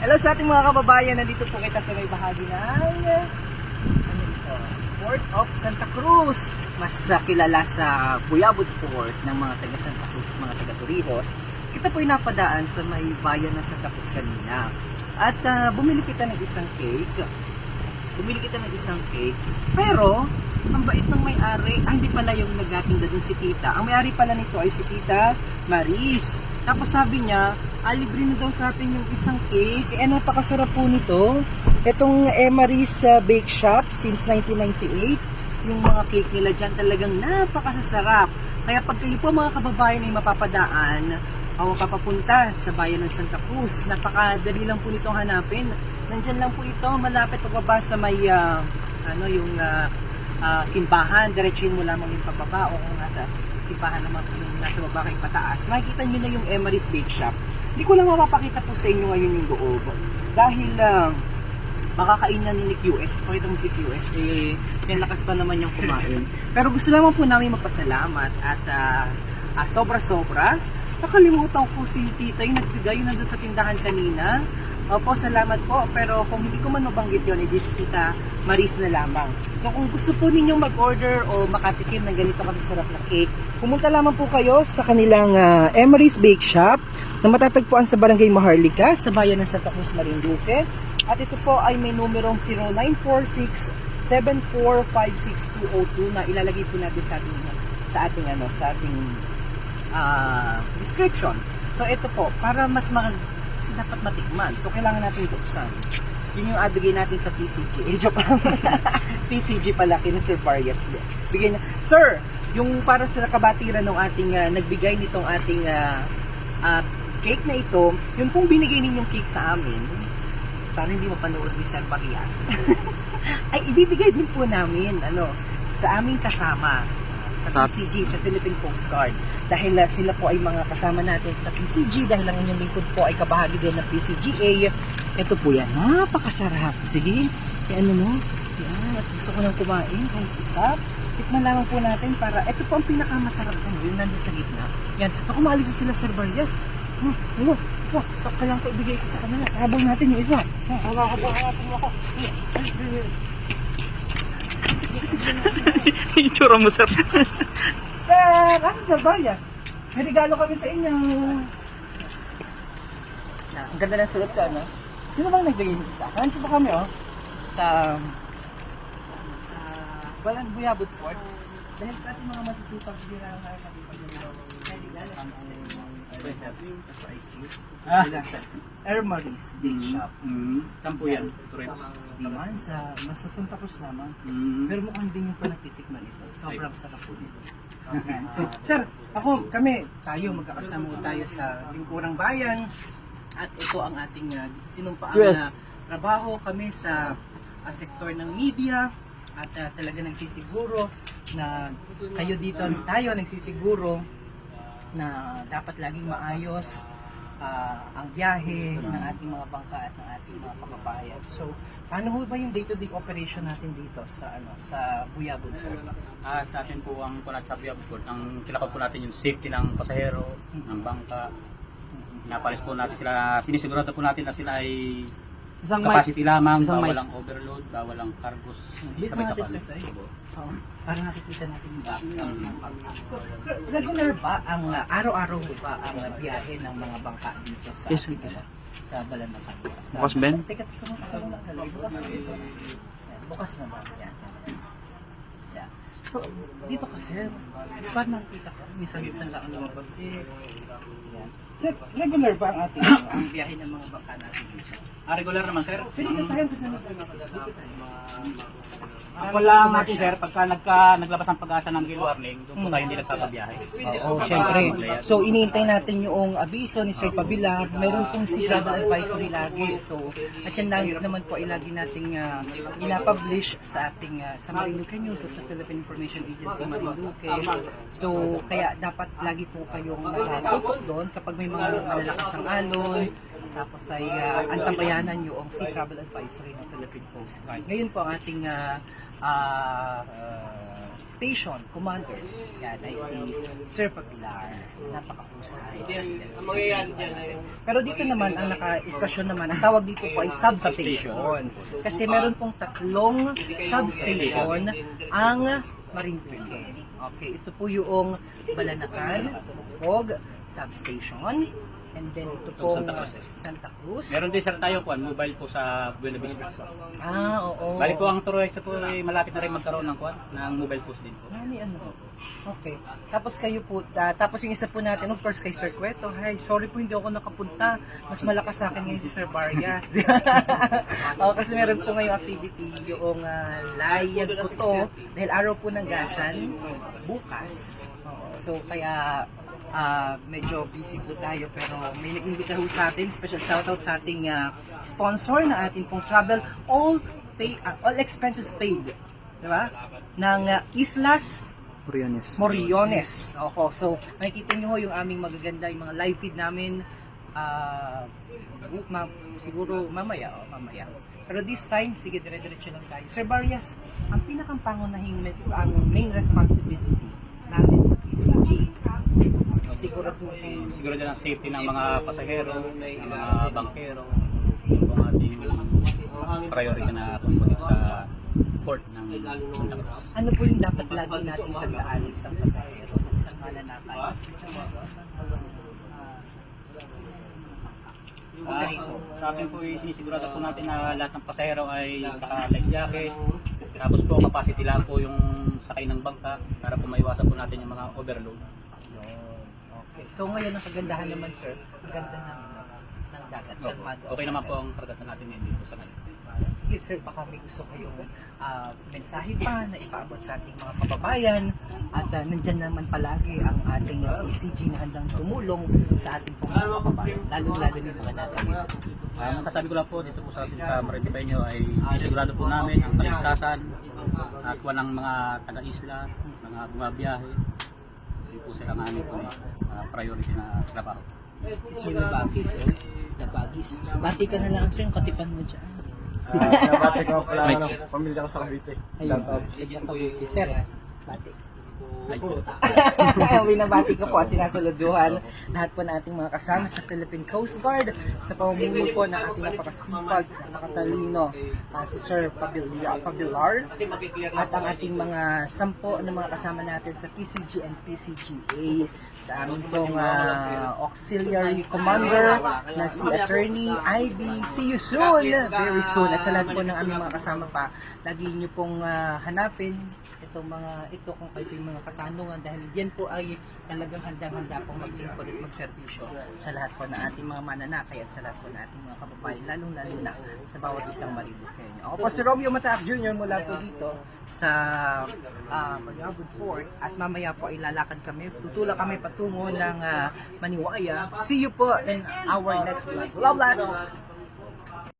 Hello sa ating mga kababayan, nandito po kita sa may bahagi ng ano? Port of Santa Cruz. Mas ah, kilala sa Buyabot Port ng mga taga Santa Cruz at mga taga Torrijos. Kita po napadaan sa may bayan ng Santa Cruz kanina. At ah, bumili kita ng isang cake. Bumili kita ng isang cake. Pero, ang bait ng may-ari, ah, hindi pala yung nagatinda dun si tita. Ang may-ari pala nito ay si tita Maris. Tapos sabi niya, ah, libre na daw sa atin yung isang cake. Eh, napakasarap po nito. Itong Emery's uh, Bake Shop since 1998. Yung mga cake nila dyan talagang napakasasarap. Kaya pag kayo po mga kababayan ay mapapadaan, o papapunta sa bayan ng Santa Cruz, napakadali lang po nitong hanapin. Nandyan lang po ito, malapit pagbaba sa may, ah, ano, yung ah, ah, simbahan. Diretsuhin mo lamang yung pababa o kung nasa simbahan naman yung nasa baba kay pataas. Makikita nyo na yung Emery's Bake Shop. Hindi ko lang mapapakita po sa inyo ngayon yung loob. Dahil ah, makakainan ni Nick US. Pakita mo si QS. Eh, may lakas pa naman yung kumain. Pero gusto lamang po namin magpasalamat at ah, ah, sobra-sobra. Nakalimutan ko si Tita yung nagbigay yung nandun sa tindahan kanina. Opo, salamat po. Pero kung hindi ko man mabanggit yun, edi si Tita Maris na lamang. So kung gusto po ninyong mag-order o makatikim ng ganito kasasarap na cake, pumunta lamang po kayo sa kanilang ah, Emery's Bake Shop na matatagpuan sa Barangay Maharlika sa bayan ng Santa Cruz, Marinduque. At ito po ay may numerong 0946-7456-202 na ilalagay po natin sa ating sa ating ano sa ating ah, description. So ito po para mas mag kasi dapat matikman. So kailangan natin buksan. Yun yung abigay natin sa PCG. Eh, joke lang. PCG pala kina Sir Varias. Bigyan niya. Sir, yung para sa kabatiran ng ating ah, nagbigay nitong ating ah, ah, cake na ito, yung pong binigay ninyong cake sa amin, sana hindi mapanood ni Sir Marias. ay ibibigay din po namin ano sa aming kasama sa PCG, sa Philippine Coast Guard. Dahil ah, sila po ay mga kasama natin sa PCG dahil ang inyong lingkod po ay kabahagi din ng PCGA. Ito po yan, napakasarap. Sige, eh, ano mo? Yan, at gusto ko nang kumain kahit isa. Tikman lamang po natin para, ito po ang pinakamasarap dyan, yung nandun sa gitna. Yan, ako maalis na sila Sir Barrias. Hmm, ano? Oh, kailangan ko ibigay ko sa kanila. Habang natin yung isa. Oh, habang natin ako. Itsura mo, sir. Sir, nasa Sir Barrias? May regalo kami sa inyo. Na, ang ganda ng sulat ka, no? Sino bang nagbigay nito sa akin? Ito ba kami, oh? Sa... Uh, Balan Buyabot Port. Dahil sa ating mga masisipag bira na. Ah. Wala sa Air Maris Bake Shop. Mm. Saan po yan? Torres. Di man sa, nasa Santa Cruz lamang. Mm. Pero mukhang hindi nyo pa natitikman ito. Sobrang sarap po nito. Ayan. So, sir, ako, kami, tayo, magkakasama tayo sa Lingkurang Bayan. At ito ang ating uh, sinumpaan Yes. na trabaho kami sa ah, sektor ng media at ah, talaga nagsisiguro na kayo dito, tayo nagsisiguro na dapat laging maayos ah, ang biyahe ng ating mga bangka at ng ating mga kababayan. So, ano ho ba yung day-to-day operation natin dito sa ano sa Buyabon Port? Ah, sa atin po ang kulat sa Biab Port, ang kinakap po natin yung safety ng pasahero, ng bangka. Napalis po natin sila, sinisigurado po natin na sila ay Isang capacity lamang, isang bawal mic. ang overload, bawal ang cargos. Dito Sabay natin kapal. sir tayo. Oo. Para nakikita natin yung background Mm. So, regular ba ang uh, araw-araw ba ang uh, biyahe ng mga bangka dito sa Yes, uh, sa Balanacan? Sa, Bukas, Ben? Teka, teka. Teka. Bukas na. Yan, Bukas na ba? Yan. So, dito kasi, pa nakita ko, minsan-minsan lang ang lumabas eh. Yan. Sir, regular ba ang ating ang biyahe ng mga bangka natin? Ah, regular naman sir. Pwede ka tayo, pwede ka tayo. Ako lang natin sir, pagka nagka, naglabas ang pag-asa ng gill warning, doon po tayo hindi nagpapabiyahe. Oo, syempre. So, iniintay natin yung abiso ni Sir Pabilar. Mayroon pong si travel advisory lagi. So, at yan lang naman po ay lagi nating uh, inapublish sa ating uh, sa Marinduque News at sa Philippine Information Agency Marinduque. So, kaya dapat lagi po kayong nakatutok doon kapag may mga malalakas ang alon, tapos ay uh, antabayanan yung Sea Travel Advisory ng Philippine Coast Guard. Ngayon po ang ating uh, uh, station commander. Yan ay si Sir Papilar. Napakahusay. Pero dito naman, ang naka-istasyon naman, ang tawag dito po ay substation. Kasi meron pong tatlong substation ang Marinduque. Okay, ito po yung Balanacan, Pog, substation. And then ito po Santa Cruz. Santa Cruz. Meron din sir tayo po, mobile po sa Buena Vista. Ah, oo. Bali po ang Turoesa po ay malapit na rin magkaroon ng kuan ng mobile post din po. Nani ano? Okay. Tapos kayo po, ah, tapos yung isa po natin, of course, kay Sir Cueto. Hi, sorry po hindi ako nakapunta. Mas malakas sa akin ngayon si Sir Barrias. oh, kasi meron po ngayong activity, yung uh, layag ko to, dahil araw po ng gasan, bukas. So, kaya ah, medyo busy po tayo pero may nag-imbita ho sa atin special shoutout sa ating ah, sponsor na ating pong travel all pay ah, all expenses paid di ba ng ah, Islas Oriones. Moriones. Opo, so makikita niyo ho yung aming magaganda, yung mga live feed namin. bu- ma- siguro mamaya, oh, mamaya. Pero this time, sige, dire-diretso lang tayo. Sir Barrias, ang pinakang pangunahing ang main responsibility natin sa siguro Siguro din ang safety ng mga pasahero, ng mga bankero, yung ating priority na tungkol sa port ng Cruz. ano po yung dapat lagi nating tandaan isang pasahero, ng isang mananakay? Ah, sa akin po, eh, sinisigurado po natin na lahat ng pasahero ay naka-life jacket. Tapos po, capacity lang po yung sakay ng bangka para po maiwasan po natin yung mga overload. Yun. Okay. So ngayon ang kagandahan naman sir, ang ganda ng, ng dagat. Kalmado. Okay naman po ang karagatan natin ngayon dito sa ngayon. Sige sir, baka may gusto kayong ah, mensahe pa na ipaabot sa ating mga kababayan at uh, nandyan naman palagi ang ating uh, ECG na handang tumulong sa ating pong mga kababayan, lalo-lalo yung mga natin. Ang masasabi ko lang po dito po sa atin sa Marintipeño ay sinisigurado po namin ang kaligtasan at walang mga taga-isla, mga bumabiyahe. Yun po sila ang aming po, ah, priority na trabaho. Si Sir Nabagis, eh. Nabagis. Bati ka na lang sir, yung katipan mo dyan. Ah, nabati ko pala ano, pamilya ko sa Cavite. Shout out. Sir, bati. Ay, Binabati ko po at sinasuluduhan lahat po na ating mga kasama sa Philippine Coast Guard sa pamumuno po ng ating napakasipag, napakatalino ah, si Sir Pabilar, Pabilar at ang ating mga sampo na mga kasama natin sa PCG and PCGA sa aming pong ah, auxiliary commander na si Attorney Ivy. See you soon! Very soon. At lahat po ng aming mga kasama pa, lagi niyo pong ah, hanapin itong mga ito kung kayo yung mga katanungan dahil yan po ay talagang handang-handa pong maglingkod at magserbisyo sa lahat po na ating mga mananakay at sa lahat po na ating mga kababayan, lalong-lalo na sa bawat isang Maribuqueño. Ako po si Romeo Mataak Jr. mula po dito sa uh, Pagabud Port at mamaya po ay lalakad kami, tutulak kami patungo ng ah, Maniwaya. See you po in our next vlog. Love lots!